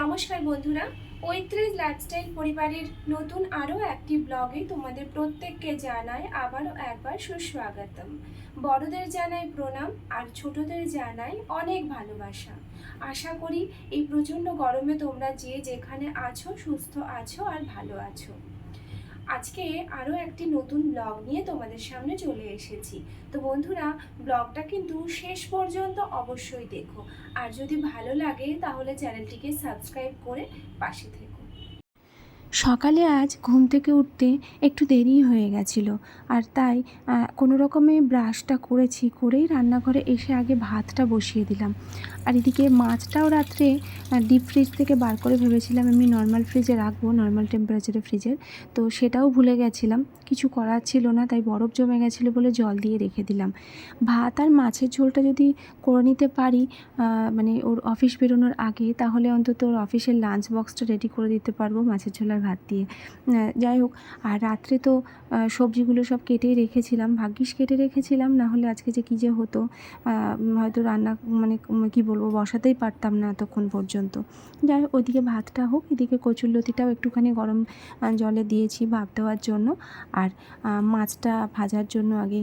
নমস্কার বন্ধুরা পঁয়ত্রিশ লাইফস্টাইল পরিবারের নতুন আরও একটি ব্লগে তোমাদের প্রত্যেককে জানায় আবারও একবার সুস্বাগতম। বড়দের জানায় প্রণাম আর ছোটদের জানায় অনেক ভালোবাসা। আশা করি এই প্রচণ্ড গরমে তোমরা যে যেখানে আছো, সুস্থ আছো আর ভালো আছো। আজকে আরও একটি নতুন ব্লগ নিয়ে তোমাদের সামনে চলে এসেছি। তো বন্ধুরা ব্লগটা কিন্তু শেষ পর্যন্ত অবশ্যই দেখো। আর যদি ভালো লাগে, তাহলে চ্যানেলটিকে সাবস্ক্রাইব করে পাশে থেকো। সকালে আজ ঘুম থেকে উঠতে একটু দেরি হয়ে গেছিল আর তাই কোনো রকমে ব্রাশটা করেছি, করেই রান্নাঘরে এসে আগে ভাতটা বসিয়ে দিলাম। আর এদিকে মাছটাও রাত্রে ডিপ ফ্রিজ থেকে বার করে ভেবেছিলাম আমি নর্মাল ফ্রিজে রাখব নর্মাল টেম্পারেচারে ফ্রিজের তো সেটাও ভুলে গেছিলাম। কিছু করার ছিল না, তাই বরফ জমে গেছিল বলে জল দিয়ে রেখে দিলাম। ভাত আর মাছের ঝোলটা যদি করে নিতে পারি মানে ওর অফিস বেরোনোর আগে, তাহলে অন্তত ওর অফিসের লাঞ্চ বক্সটা রেডি করে দিতে পারব, মাছের ঝোল আর ভাত দিয়ে। যাই হোক, আর রাত্রে তো সবজিগুলো সব কেটেই রেখেছিলাম। ভাগ্যিস কেটে রেখেছিলাম, না হলে আজকে যে কী যে হতো হয়তো রান্না মানে কী বলব, বসাতেই পারতাম না এতক্ষণ পর্যন্ত। যাই হোক, ওইদিকে ভাতটা হোক, এদিকে কচুরলতিটাও একটুখানি গরম জলে দিয়েছি ভাপ দেওয়ার জন্য। আর মাছটা ভাজার জন্য আগে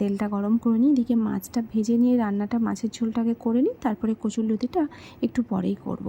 তেলটা গরম করে নিই, এদিকে মাছটা ভেজে নিয়ে রান্নাটা, মাছের ঝোলটাকে করে নিই, তারপরে কচুরলতিটা একটু পরেই করব।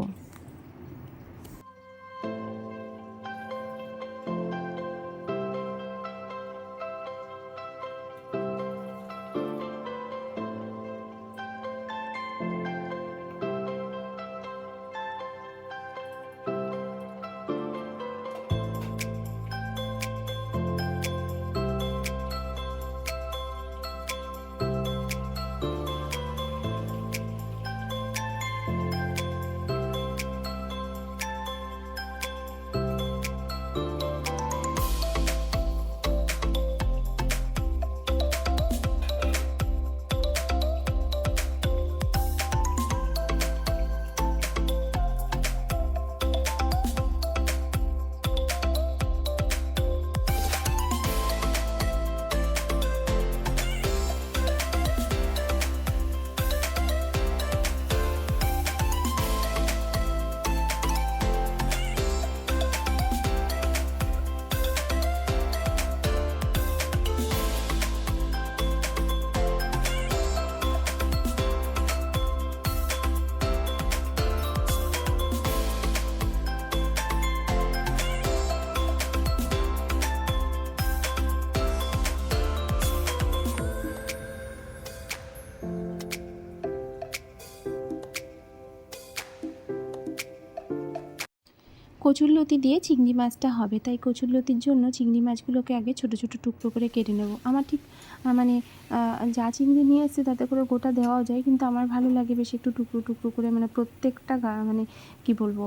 কচুরলতি দিয়ে চিংড়ি মাছটা হবে। তাই কচুরলতির জন্য চিংড়ি মাছগুলোকে আগে ছোটো ছোটো, টুকরো করে কেটে নেব। আমার ঠিক মানে যা চিংড়ি নিয়ে এসছে তাতে করে গোটা দেওয়াও যায়, কিন্তু আমার ভালো লাগে বেশি একটু টুকরো টুকরো করে মানে প্রত্যেকটা মানে কি বলব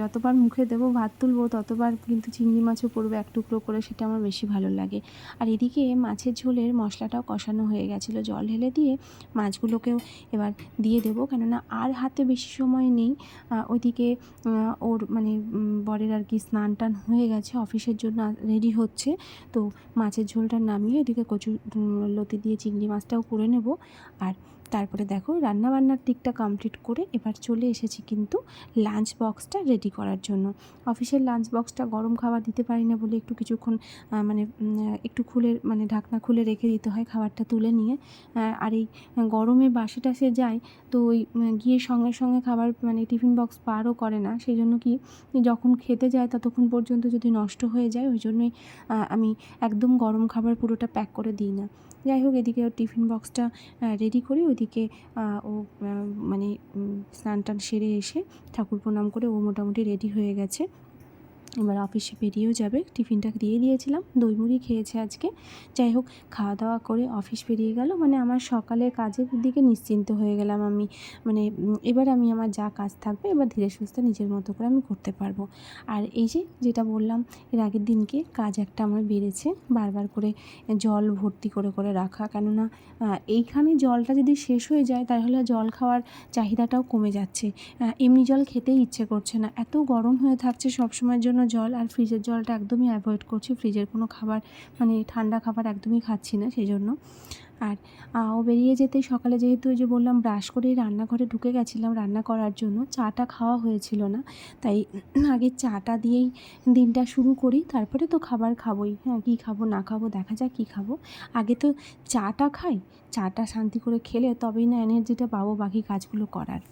যতবার মুখে দেবো, ভাত তুলবো, ততবার কিন্তু চিংড়ি মাছও পড়বে এক টুকরো করে, সেটা আমার বেশি ভালো লাগে। আর এদিকে মাছের ঝোলের মশলাটাও কষানো হয়ে গেছিল। জল ঢেলে দিয়ে মাছগুলোকেও এবার দিয়ে দেবো। কেননা আর হাতে বেশি সময় নেই। ওইদিকে ওর মানে বরের আর কি স্নান টান হয়ে গেছে, অফিসের জন্য রেডি হচ্ছে। তো মাছের ঝোলটা নামিয়ে এদিকে কচু লতি দিয়ে চিংড়ি মাছটাও করে নেব। আর তারপরে দেখো রান্না বান্নার দিকটা কমপ্লিট করে এবার চলে এসেছি কিন্তু লাঞ্চ বক্সটা রেডি করার জন্য। অফিসের লাঞ্চ বক্সটা গরম খাবার দিতে পারি না বলে একটু কিছুক্ষণ মানে একটু খুলে মানে ঢাকনা খুলে রেখে দিতে হয় খাবারটা তুলে নিয়ে। আর এই গরমে বাসি টাসে যায় তো ওই গিয়ে সঙ্গে সঙ্গে খাবার মানে টিফিন বক্স পারও করে না। সেই জন্য কি, যখন খেতে যায় ততক্ষণ পর্যন্ত যদি নষ্ট হয়ে যায় ওই জন্যই আমি একদম গরম খাবার পুরোটা প্যাক করে দিই না। যাই হোক এদিকে ওর টিফিন বক্সটা রেডি করে ওইদিকে ও মানে স্নান টান সেরে এসে ঠাকুর প্রণাম করে ও মোটামুটি রেডি হয়ে গেছে। এবার অফিসে বেরিয়েও যাবে। টিফিনটা দিয়ে দিয়েছিলাম, দই মুড়ি খেয়েছে আজকে। যাই হোক, খাওয়া দাওয়া করে অফিস বেরিয়ে গেল। মানে আমার সকালে কাজের দিকে নিশ্চিন্ত হয়ে গেলাম আমি। মানে এবার আমি আমার যা কাজ থাকবে, এবার ধীরে সুস্থে নিজের মতো করে আমি করতে পারব। আর এই যে, যেটা বললাম, এর আগের দিনকে কাজ একটা আমার বেড়েছে, বারবার করে জল ভর্তি করে করে রাখা। কেননা এইখানে জলটা যদি শেষ হয়ে যায়, তাহলে জল খাওয়ার চাহিদাটাও কমে যাচ্ছে। এমনি জল খেতেই ইচ্ছে করছে না। এত গরম হয়ে থাকছে সব সময়ের জন্য জল আর ফ্রিজের জলটা একদমই অ্যাভয়েড করছি। ফ্রিজের কোনো খাবার মানে ঠান্ডা খাবার একদমই খাচ্ছি না সেই জন্য আর ও বেরিয়ে যেতে সকালে যেহেতু ওই যে বললাম ব্রাশ করেই রান্নাঘরে ঢুকে গেছিলাম রান্না করার জন্য, চাটা খাওয়া হয়েছিল না। তাই আগে চাটা দিয়েই দিনটা শুরু করি, তারপরে তো খাবার খাবোই। হ্যাঁ কী খাব, না খাব, দেখা যাক কী খাব। আগে তো চাটা খাই, চাটা শান্তি করে খেলে তবেই না এনার্জিটা পাবো বাকি কাজগুলো করার।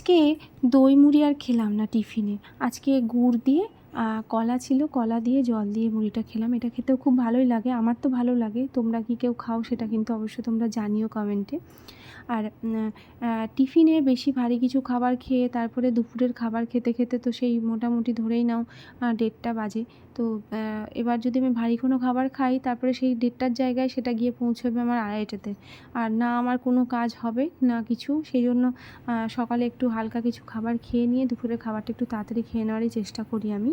আজকে দই মুড়ি আর খেলাম না টিফিনে। আজকে গুড় দিয়ে কলা ছিল, কলা দিয়ে জল দিয়ে মুড়িটা খেলাম। এটা খেতেও খুব ভালোই লাগে, আমার তো ভালো লাগে। তোমরা কি কেউ খাও সেটা কিন্তু অবশ্যই তোমরা জানিও কমেন্টে। আর টিফিনে বেশি ভারী কিছু খাবার খেয়ে তারপরে দুপুরের খাবার খেতে খেতে তো সেই মোটামুটি ধরেই নাও দেড়টা বাজে। তো এবার যদি আমি ভারী কোনো খাবার খাই, তারপরে সেই দেড়টার জায়গায় সেটা গিয়ে পৌঁছবে আমার আড়াইটাতে। আর না আমার কোনো কাজ হবে, না কিছু। সেই জন্য সকালে একটু হালকা কিছু খাবার খেয়ে নিয়ে দুপুরের খাবারটা একটু তাড়াতাড়ি খেয়ে নেওয়ারই চেষ্টা করি আমি।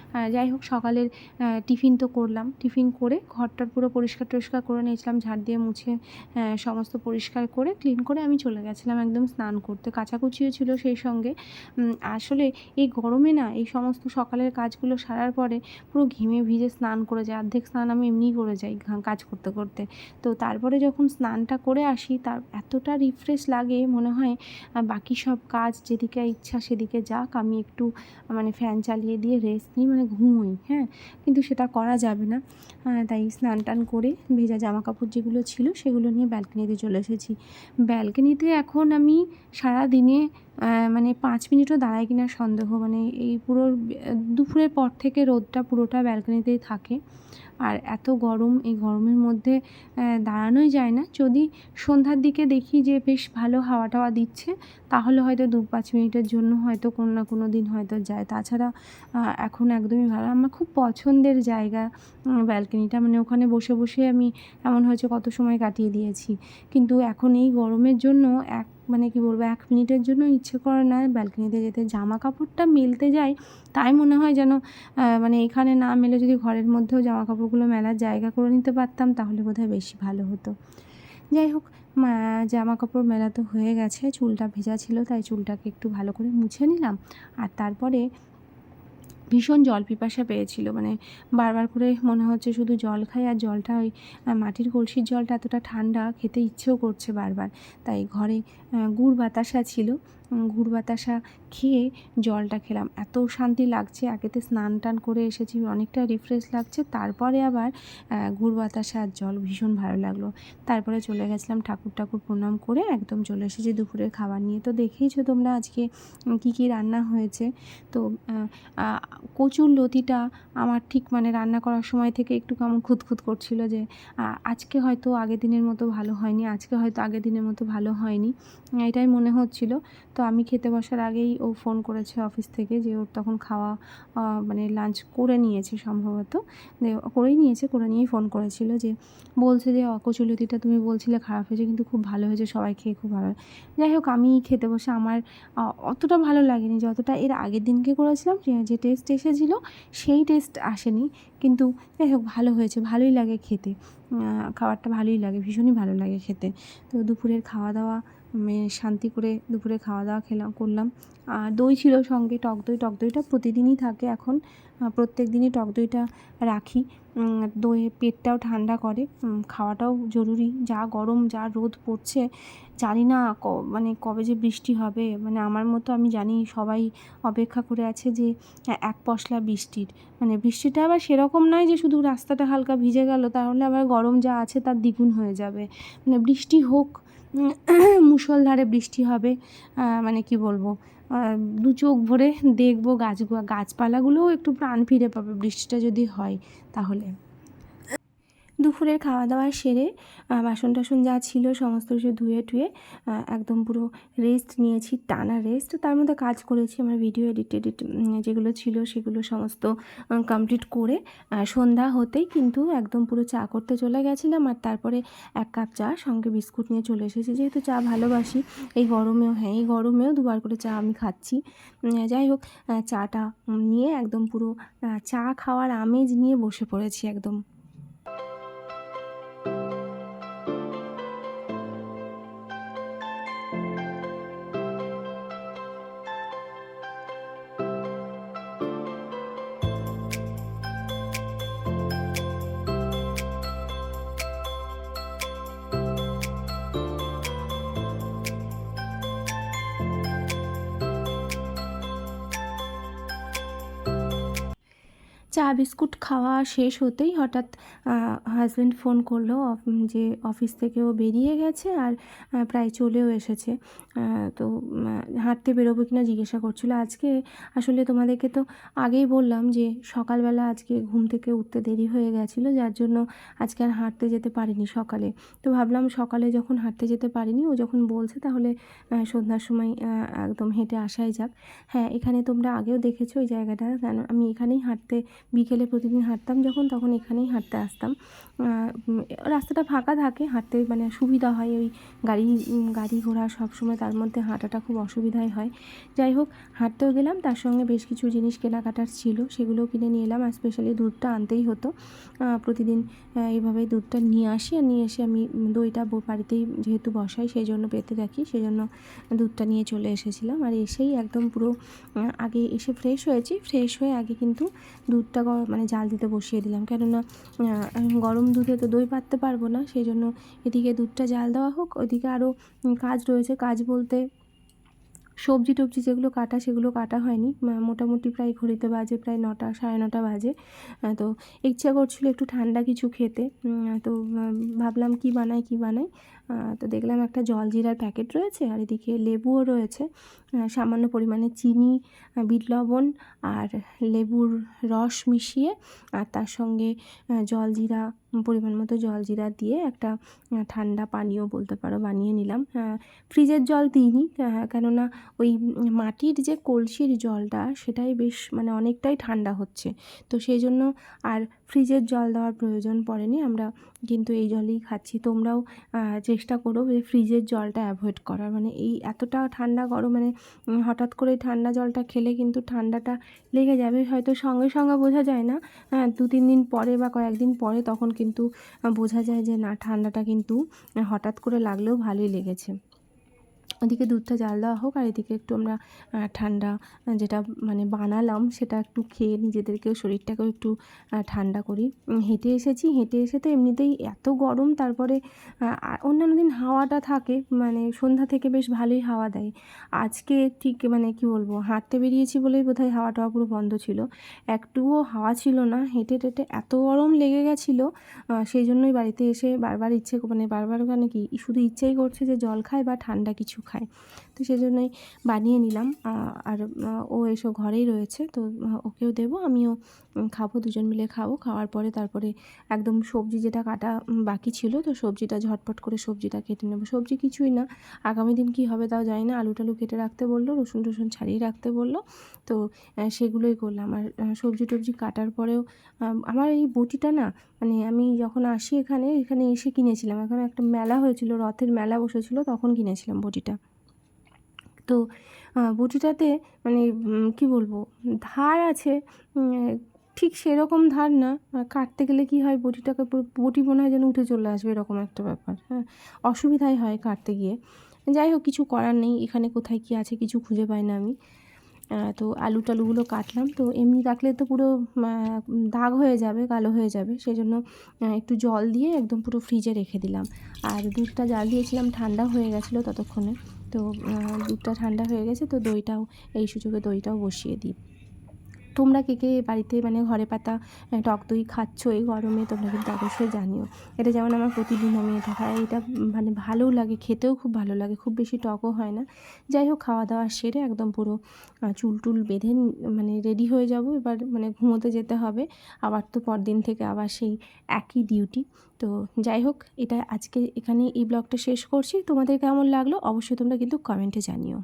যাই হোক, সকালের টিফিন তো করলাম। টিফিন করে ঘরটার পুরো পরিষ্কার টরিষ্কার করে নিয়েছিলাম, ঝাড় দিয়ে মুছে সমস্ত পরিষ্কার করে ক্লিন করে আমি চলে গেছিলাম একদম স্নান করতে। কাচাকুচিও ছিল সেই সঙ্গে। আসলে এই গরমে না, এই সমস্ত সকালের কাজগুলো সারার পরে পুরো ঘিমে ভিজে স্নান করে যায় অর্ধেক স্নান আমি এমনিই করে যাই কাজ করতে করতে। তো তারপরে যখন স্নানটা করে আসি, তার এতটা রিফ্রেশ লাগে, মনে হয় বাকি সব কাজ যেদিকে ইচ্ছা সেদিকে যাক। আমি একটু মানে ফ্যান চালিয়ে দিয়ে রেস্ট নিই। মানে ঘুমোই হ্যাঁ? কিন্তু সেটা করা যাবে না। তাই স্নান টান করে ভেজা জামা কাপড় যেগুলো ছিল সেগুলো নিয়ে ব্যালকনিতে চলে এসেছি। ব্যালকনিতে এখন আমি সারা দিনে মানে পাঁচ মিনিটও দাঁড়াই কিনা সন্দেহ। মানে এই পুরো, দুপুরের পর থেকে রোদটা পুরোটা ব্যালকনিতেই থাকে। আর এত গরম, এই গরমের মধ্যে দাঁড়ানোই যায় না। যদি সন্ধ্যার দিকে দেখি যে বেশ ভালো হাওয়া টাওয়া দিচ্ছে তাহলে হয়তো দু পাঁচ মিনিটের জন্য হয়তো কোনো না কোনো দিন হয়তো যায়। তাছাড়া এখন একদমই ভালো। আমার খুব পছন্দের জায়গা ব্যালকনিটা। মানে ওখানে বসে বসে আমি এমন হয়েছে কত সময় কাটিয়ে দিয়েছি। কিন্তু এখন এই গরমের জন্য এক মানে কি বলব, এক মিনিটের জন্য ইচ্ছে করে না ব্যালকনিতে যেতে। জামা কাপড়টা মেলতে যাই, তাই মনে হয় যেন মানে এখানে না মেলে যদি ঘরের মধ্যেও জামা কাপড়গুলো মেলার জায়গা করে নিতে পারতাম, তাহলে বোধহয় বেশি ভালো হতো। যাই হোক জামা কাপড় মেলা তো হয়ে গেছে, চুলটা ভেজা ছিল, তাই চুলটাকে একটু ভালো করে মুছে নিলাম। আর তারপরে ভীষণ জল পিপাসা পেয়েছিল মানে বারবার করে মনে হচ্ছে শুধু জল খাই আর জলটা ওই মাটির কলসির জলটা এতটা ঠান্ডা, খেতে ইচ্ছেও করছে বারবার। তাই ঘরে গুড় বাতাসা ছিল। গুড় বাতাসা খেয়ে জলটা খেলাম। এত শান্তি লাগছে, আগেতে স্নান টান করে এসেছি, অনেকটা রিফ্রেশ লাগছে, তারপরে আবার গুড় বাতাসা আর জল ভীষণ ভালো লাগল। তারপরে চলে গেছিলাম ঠাকুর ঠাকুর প্রণাম করে, একদম চলে এসেছি দুপুরের খাবার নিয়ে। তো দেখেইছো তোমরা আজকে কী কী রান্না হয়েছে? তো কচুর লতিটা আমার ঠিক মানে রান্না করার সময় থেকে একটু কেমন খুঁতখুত করছিল যে আজকে হয়তো আগের দিনের মতো ভালো হয়নি, আজকে হয়তো আগের দিনের মতো ভালো হয়নি। এটাই মনে হচ্ছিল। তো আমি খেতে বসার আগেই ও ফোন করেছে অফিস থেকে যে ওর তখন খাওয়া মানে লাঞ্চ করে নিয়েছে সম্ভবত। করেই নিয়েছে করে নিয়েই ফোন করেছিল যে বলছে যে "অ, কচুলতিটা তুমি বলছিলে খারাপ হয়েছে কিন্তু খুব ভালো হয়েছে সবাই খেয়ে খুব ভালো যাই হোক আমি খেতে বসে আমার অতটা ভালো লাগেনি যতটা এর আগের দিনকে করেছিলাম যে- টেস্ট এসেছিল সেই টেস্ট আসেনি। কিন্তু যাই হোক ভালো হয়েছে ভালোই লাগে খেতে। খাবারটা ভালোই লাগে ভীষণই ভালো লাগে খেতে। তো দুপুরের খাওয়া দাওয়া শান্তি করে দুপুরে খাওয়া দাওয়া খেলাম, করলাম। আর দই ছিল সঙ্গে টক দই। টক দইটা প্রতিদিনই থাকে এখন। প্রত্যেক দিনই টক দইটা রাখি। দই পেটটাও ঠান্ডা করে। খাওয়াটাও জরুরি। যা গরম, যা রোদ পড়ছে, জানি না মানে কবে যে বৃষ্টি হবে। মানে আমার মতো আমি জানি সবাই অপেক্ষা করে আছে যে, এক পশলা বৃষ্টির। মানে বৃষ্টিটা আবার সেরকম নয় যে শুধু রাস্তাটা হালকা ভিজে গেল, তাহলে আবার গরম যা আছে তার দ্বিগুণ হয়ে যাবে। মানে বৃষ্টি হোক মুষলধারে বৃষ্টি হবে মানে কি বলব দু চোখ ভরে দেখব গাছ গাছপালাগুলোও একটু প্রাণ ফিরে পাবে বৃষ্টিটা যদি হয় তাহলে। দুপুরের খাওয়া দাওয়া সেরে বাসন টাসন যা ছিল সমস্ত কিছু ধুয়ে টুয়ে একদম পুরো রেস্ট নিয়েছি, টানা রেস্ট তার মধ্যে কাজ করেছি, আমার ভিডিও এডিট এডিট যেগুলো ছিল সেগুলো সমস্ত কমপ্লিট করে সন্ধ্যা হতেই কিন্তু একদম পুরো চা করতে চলে গেছিলাম। আর তারপরে এক কাপ চা, সঙ্গে বিস্কুট নিয়ে চলে এসেছি। যেহেতু চা ভালোবাসি, এই গরমেও হ্যাঁ এই গরমেও দুবার করে চা আমি খাচ্ছি। যাই হোক চাটা নিয়ে একদম পুরো চা খাওয়ার আমেজ নিয়ে বসে পড়েছি একদম। চা বিস্কুট খাওয়া শেষ হতেই হঠাৎ হাজব্যান্ড ফোন করল যে অফিস থেকেও বেরিয়ে গেছে আর প্রায় চলেও এসেছে। তো হাঁটতে বেরোবো কিনা জিজ্ঞাসা করছিল। আজকে আসলে তোমাদেরকে তো আগেই বললাম যে সকালবেলা আজকে ঘুম থেকে উঠতে দেরি হয়ে গেছিল, যার জন্য আজকে আর হাঁটতে যেতে পারিনি সকালে। তো ভাবলাম সকালে যখন হাঁটতে যেতে পারিনি, ও যখন বলছে তাহলে সন্ধ্যার সময় একদম হেঁটে আসাই যাক। হ্যাঁ এখানে তোমরা আগেও দেখেছ ওই জায়গাটা কেন আমি এখানেই হাঁটতে বিকেলে প্রতিদিন হাঁটতাম যখন তখন এখানেই হাঁটতে আসতাম। রাস্তাটা ফাঁকা থাকে হাঁটতে মানে সুবিধা হয় ওই গাড়ি গাড়ি ঘোড়া সব সময় তার মধ্যে হাঁটাটা খুব অসুবিধাই হয়। যাই হোক হাঁটতেও গেলাম তার সঙ্গে বেশ কিছু জিনিস কেনাকাটার ছিল সেগুলোও কিনে নিয়ে এলাম আর স্পেশালি দুধটা আনতেই হতো। প্রতিদিন আহ, এইভাবে দুধটা নিয়ে আসি আর নিয়ে এসে আমি দইটা বাড়িতেই যেহেতু বসাই সেই জন্য পেতে রাখি সেই জন্য দুধটা নিয়ে চলে এসেছিলাম। আর এসেই একদম পুরো আগে এসে ফ্রেশ হয়েছি ফ্রেশ হয়ে আগে কিন্তু দুধটা মানে জাল দিতে বসিয়ে দিলাম। কেননা গরম দুধে তো দই পাততে পারব না সেই জন্য এদিকে দুধটা জাল দেওয়া হোক। ওদিকে আরও কাজ রয়েছে, কাজ বলতে সবজি টবজি যেগুলো কাটা, সেগুলো কাটা হয়নি। মোটামুটি প্রায় ঘড়িতে বাজে, প্রায় নটা, সাড়ে নটা বাজে। তো ইচ্ছা করছিল একটু ঠান্ডা কিছু খেতে। তো ভাবলাম কি বানাই কি বানাই। তো দেখলাম একটা জলজিরার প্যাকেট রয়েছে আর এদিকে লেবুও রয়েছে। সামান্য পরিমাণে চিনি বিট লবণ আর লেবুর রস মিশিয়ে আর তার সঙ্গে জলজিরা পরিমাণ মতো জলজিরা দিয়ে একটা ঠান্ডা পানীয় বলতে পারো বানিয়ে নিলাম। ফ্রিজের জল দিইনি কেননা ওই মাটির যে কলসির জলটা সেটাই বেশ মানে অনেকটাই ঠান্ডা হচ্ছে। তো সেই জন্য আর ফ্রিজের জল দেওয়ার প্রয়োজন পড়েনি, আমরা কিন্তু এই জলই খাচ্ছি। তোমরাও চেষ্টা করো যে ফ্রিজের জলটা অ্যাভয়েড করার। মানে এই এতটা ঠান্ডা গরম মানে হঠাৎ করে ঠান্ডা জলটা খেলে কিন্তু ঠান্ডাটা লেগে যাবে। হয়তো সঙ্গে সঙ্গে বোঝা যায় না হ্যাঁ দু তিন দিন পরে বা কয়েকদিন পরে তখন কিন্তু বোঝা যায় যে না, ঠান্ডাটা কিন্তু হঠাৎ করে লাগলেও ভালোই লেগেছে। ওদিকে দুধটা জাল দেওয়া হোক, আর এদিকে একটু আমরা ঠান্ডা, যেটা মানে বানালাম, সেটা একটু খেয়ে নিজেদেরকেও, শরীরটাকেও একটু ঠান্ডা করি। হেঁটে এসেছি, হেঁটে এসে তো এমনিতেই এত গরম, তারপরে অন্যান্য দিন হাওয়াটা থাকে মানে সন্ধ্যা থেকে বেশ ভালোই হাওয়া দেয়। আজকে ঠিক মানে কি বলব, হাঁটতে বেরিয়েছি বলেই বোধহয় হাওয়া টাওয়া পুরো বন্ধ ছিল। একটুও হাওয়া ছিল না, হেঁটে টেটে এত গরম লেগে গেছিল সেই জন্যই বাড়িতে এসে বারবার ইচ্ছে মানে বারবার মানে কি, শুধু ইচ্ছেই করছে যে জল খায় বা ঠান্ডা কিছু খায়। は。তো সেই জন্যই বানিয়ে নিলাম। আর ও এসো ঘরেই রয়েছে, তো ওকেও দেবো, আমিও খাব, দুজন মিলে খাব, খাওয়ার পরে তারপরে একদম সবজি যেটা কাটা বাকি ছিল, তো সবজিটা ঝটপট করে সবজিটা কেটে নেব। সবজি কিছুই না, আগামী দিন কী হবে তাও জানি না, আলু টালু কেটে রাখতে বলল, রসুন টসুন ছাড়িয়ে রাখতে বলল, তো সেগুলোই করলাম। আর সবজি টবজি কাটার পরেও আমার এই বটিটা না মানে আমি যখন আসি এখানে এখানে এসে কিনেছিলাম। এখানে একটা মেলা হয়েছিল, রথের মেলা বসেছিল, তখন কিনেছিলাম বটিটা। তো বটিটাতে মানে কি বলব, ধার আছে ঠিক সেরকম ধার না। কাটতে গেলে কি হয় বটিটাকে বটি মনে হয় যেন উঠে চলে আসবে, এরকম একটা ব্যাপার। হ্যাঁ অসুবিধাই হয় কাটতে গিয়ে। যাই হোক, কিছু করার নেই, এখানে কোথায় কি আছে কিছু খুঁজে পাই না আমি। তো আলু টালুগুলো কাটলাম, তো এমনি রাখলে তো পুরো দাগ হয়ে যাবে, কালো হয়ে যাবে সেই জন্য একটু জল দিয়ে একদম পুরো ফ্রিজে রেখে দিলাম। আর দুধটা জাল দিয়েছিলাম ঠান্ডা হয়ে গেছিল ততক্ষণে। তো দুধটা ঠান্ডা হয়ে গেছে তো দইটাও এই সুযোগে দইটাও বসিয়ে দিই। তোমরা কে কে বাড়িতে মানে ঘরে পাতা টক দই খাচ্ছ এই গরমে তোমরা কিন্তু অবশ্যই জানিও। এটা যেমন আমার প্রতিদিন আমি এটা খাই, এটা মানে ভালোও লাগে, খেতেও খুব ভালো লাগে, খুব বেশি টকও হয় না। যাই হোক, খাওয়া দাওয়া সেরে একদম পুরো চুল টুল বেঁধে মানে রেডি হয়ে যাব। এবার মানে ঘুমোতে যেতে হবে, আবার তো পরদিন থেকে আবার সেই একই ডিউটি তো যাই হোক, এটা আজকে এখানে এই ব্লগটা শেষ করছি। তোমাদের কেমন লাগল? অবশ্যই তোমরা কিন্তু কমেন্টে জানিও।